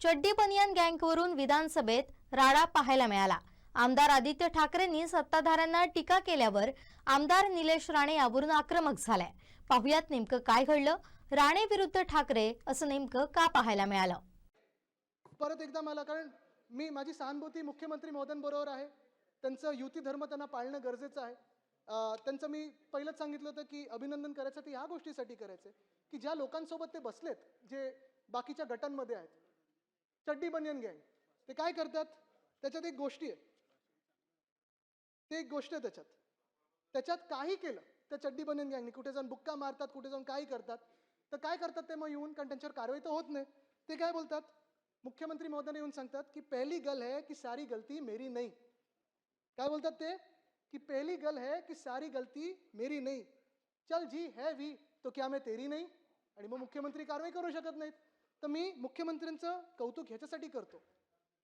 चड्डी बनियान गँगवरून विधानसभेत राडा पाहायला मिळाला. आमदार आदित्य ठाकरेंनी सत्ताधाऱ्यांना टीका केल्यावर आमदार निलेश राणे यावरून आक्रमक झालाय. पाहुयात नेमकं काय घडलं? राणे विरुद्ध ठाकरे असं नेमकं का पाहायला मिळालं? परत एकदा मला कारण मी माझी सहानुभूती मुख्यमंत्री महोदयांबरोबर आहे. त्यांचं युती धर्म त्यांना पाळणं गरजेचं आहे. त्यांचं मी पहिलंच सांगितलं होतं की अभिनंदन करायचं ते ह्या गोष्टीसाठी करायचं की ज्या लोकांसोबत ते बसलेत जे बाकीच्या गटांमध्ये आहेत चड्डी बनियन गँग. ते काय करतात? त्याच्यात एक गोष्टी आहे ते एक गोष्ट आहे त्याच्यात. त्याच्यात काही केलं त्या चड्डी बनियन गँगनी. कुठे जाऊन बुक्का मारतात कुठे जाऊन काही करतात. तर काय करतात ते मग येऊन कारण त्यांच्यावर कारवाई तर होत नाही. ते काय बोलतात? मुख्यमंत्री महोदयाने येऊन सांगतात की पहिली गल है की सारी गलती मेरी नाही. काय बोलतात ते? की पहिली गल है की सारी गलती मेरी नाही. चल जी है वी तो क्या मैं तेरी नाही? आणि मग मुख्यमंत्री कारवाई करू शकत नाहीत. तर मी मुख्यमंत्र्यांचं कौतुक ह्याच्यासाठी करतो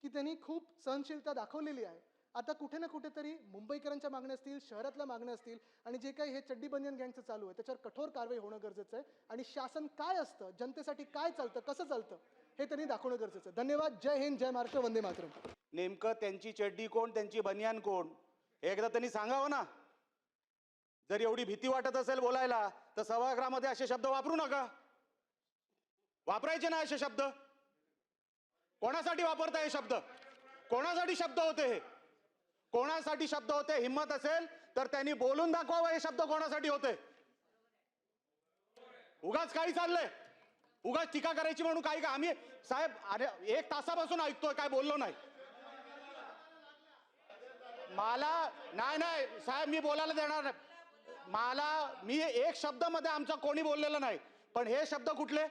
की त्यांनी खूप सहनशीलता दाखवलेली आहे. आता कुठे ना कुठेतरी मुंबईकरांच्या मागण्या असतील शहरातल्या मागण्या असतील आणि जे काही हे चड्डी बनियन गँगचं चालू आहे त्याच्यावर कठोर कारवाई होणं गरजेचं आहे. आणि शासन काय असतं जनतेसाठी काय चालतं कसं चालतं हे त्यांनी दाखवणं गरजेचं आहे. धन्यवाद. जय हिंद जय महाराष्ट्र वंदे मातरम. नेमकं त्यांची चड्डी कोण त्यांची बनियान कोण? हे एकदा त्यांनी सांगावं ना. जर एवढी भीती वाटत असेल बोलायला तर सभागृहामध्ये असे शब्द वापरू नका. वापरायचे ना असे शब्द? कोणासाठी वापरताय हे शब्द? कोणासाठी शब्द होते हे? कोणासाठी शब्द होते? हिंमत असेल तर त्यांनी बोलून दाखवावं हे शब्द कोणासाठी होते? उगाच काही चाललंय. उगाच टीका करायची म्हणून काही का आम्ही साहेब अरे एक तासापासून ऐकतोय काय बोललो नाही. मला नाही नाही साहेब मी बोलायला देणार नाही. मला मी एक शब्दमध्ये आमचा कोणी बोललेलं नाही. पण हे शब्द कुठले?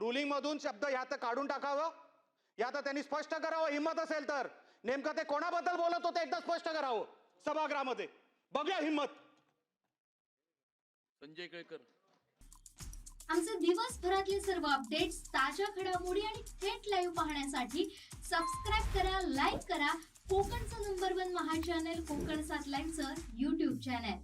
रुलिंग मधून शब्द या तर काढून टाकावं. या तर त्यांनी स्पष्ट करावं. हिंमत असेल तर. नेमकं ते कोणाबद्दल बोलत होते एकदा स्पष्ट करावं. सभागृहामध्ये. बघूया हिंमत. संजय केळकर. आमचे दिवसभरातले सर्व अपडेट्स ताज्या घडामोडी आणि थेट लाईव्ह पाहण्यासाठी सबस्क्राईब करा लाईक करा. कोकणचं नंबर वन महा चॅनल कोकण सात लाईनचं युट्यूब चॅनल